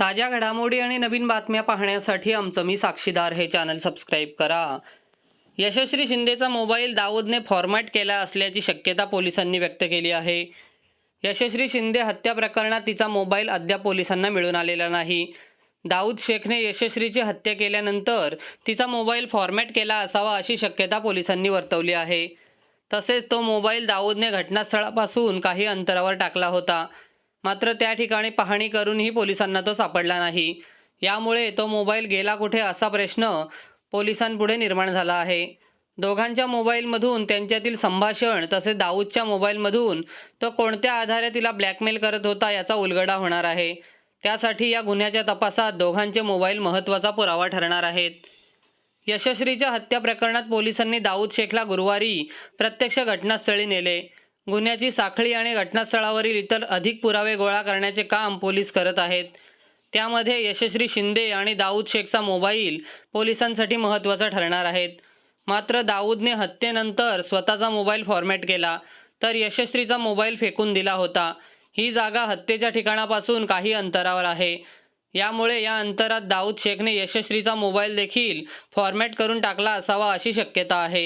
ताज्या घडामोडी आणि नवीन बातम्या पाहण्यासाठी आमचं मी साक्षीदार हे चॅनल सबस्क्राईब करा. यशस्वी शिंदेचा मोबाईल दाऊदने फॉर्मॅट केला असल्याची शक्यता पोलिसांनी व्यक्त केली आहे. यशस्वी शिंदे हत्या प्रकरणात तिचा मोबाईल अद्याप पोलिसांना मिळून आलेला नाही. दाऊद शेखने यशस्वीची हत्या केल्यानंतर तिचा मोबाईल फॉर्मॅट केला असावा अशी शक्यता पोलिसांनी वर्तवली आहे. तसेच तो मोबाईल दाऊदने घटनास्थळापासून काही अंतरावर टाकला होता. मात्र त्या ठिकाणी पाहणी करूनही पोलिसांना तो सापडला नाही. यामुळे तो मोबाईल गेला कुठे असा प्रश्न पोलिसांपुढे निर्माण झाला आहे. दोघांच्या मोबाईलमधून त्यांच्यातील संभाषण तसेच दाऊदच्या मोबाईलमधून तो कोणत्या आधारे तिला ब्लॅकमेल करत होता याचा उलगडा होणार आहे. त्यासाठी या गुन्ह्याच्या तपासात दोघांचे मोबाईल महत्त्वाचा पुरावा ठरणार आहेत. यशस्वीच्या हत्या प्रकरणात पोलिसांनी दाऊद शेखला गुरुवारी प्रत्यक्ष घटनास्थळी नेले. गुन्ह्याची साखळी आणि घटनास्थळावरील इतर अधिक पुरावे गोळा करण्याचे काम पोलीस करत आहेत. त्यामध्ये यशस्वी शिंदे आणि दाऊद शेखचा मोबाईल पोलिसांसाठी महत्त्वाचा ठरणार आहेत. मात्र दाऊदने हत्येनंतर स्वतःचा मोबाईल फॉर्मॅट केला तर यशस्वीचा मोबाईल फेकून दिला होता. ही जागा हत्येच्या ठिकाणापासून काही अंतरावर आहे. यामुळे या अंतरात दाऊद शेखने यशस्वीचा मोबाईल देखील फॉर्मॅट करून टाकला असावा अशी शक्यता आहे.